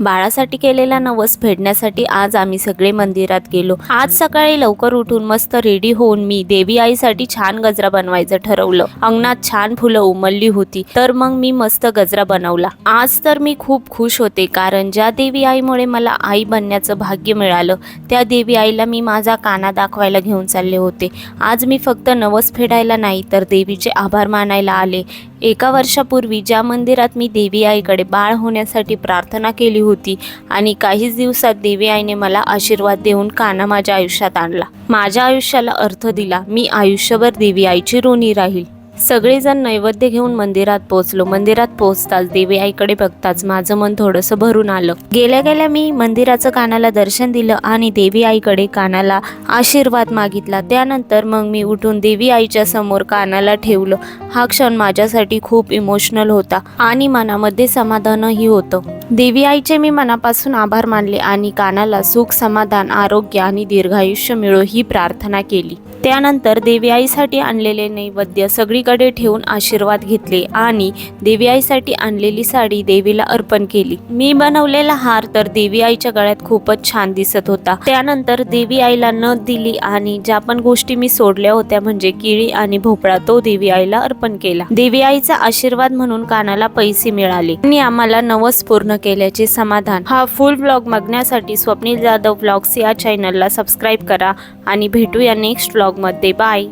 बाळासाठी केलेला नवस फेडण्यासाठी आज आम्ही सगळे मंदिरात गेलो. आज सकाळी लवकर उठून मस्त रेडी होऊन मी देवी आईसाठी छान गजरा बनवायचं ठरवलं. अंगणात छान फुलं उमलली होती. तर मग मी मस्त गजरा बनवला. आज तर मी खूप खुश होते कारण ज्या देवी आईमुळे मला आई बनण्याचं भाग्य मिळालं त्या देवी आईला मी माझा काना दाखवायला घेऊन चालले होते. आज मी फक्त नवस फेडायला नाही तर देवीचे आभार मानायला आले. एका वर्षापूर्वी ज्या मंदिरात मी देवी आईकडे बाळ होण्यासाठी प्रार्थना केली होती. आणि काहीच दिवसात देवी आईने मला आशीर्वाद देऊन काना माझ्या आयुष्यात आणला. माझ्या आयुष्याला अर्थ दिला मी आयुष्यभर देवी आईची ऋणी राहील. सगळेजण नैवेद्य घेऊन मंदिरात पोहोचलो. मंदिरात पोहोचताच देवी आईकडे बघताच माझं मन थोडंसं भरून आलं. गेल्या गेल्या मी मंदिराचं कानाला दर्शन दिलं आणि देवी आईकडे कानाला आशीर्वाद मागितला. त्यानंतर मग मी उठून देवी आईच्या समोर कानाला ठेवलं. हा क्षण माझ्यासाठी खूप इमोशनल होता आणि मनामध्ये समाधानही होतं. देवी आईचे मी मनापासून आभार मानले आणि कानाला सुख समाधान आरोग्य आणि दीर्घायुष्य मिळो ही प्रार्थना केली. त्यानंतर देवी आईसाठी आणलेले नैवेद्य सगळीकडे ठेवून आशीर्वाद घेतले आणि देवी आईसाठी आणलेली साडी देवीला अर्पण केली. मी बनवलेला हार तर देवी आईच्या गळ्यात खूपच छान दिसत होता. त्यानंतर देवी आईला न दिली आणि ज्या पण गोष्टी मी सोडल्या होत्या म्हणजे किळी आणि भोपळा तो देवी आईला अर्पण केला. देवी आईचा आशीर्वाद म्हणून कानाला पैसे मिळाले. आणि आम्हाला नवस पूर्ण केल्याचे समाधान. हा फुल ब्लॉग बघण्यासाठी स्वप्नील जाधव ब्लॉग्स या चॅनलला सबस्क्राईब करा आणि भेटूया नेक्स्ट ब्लॉग ब्लॉगमध्ये. बाय.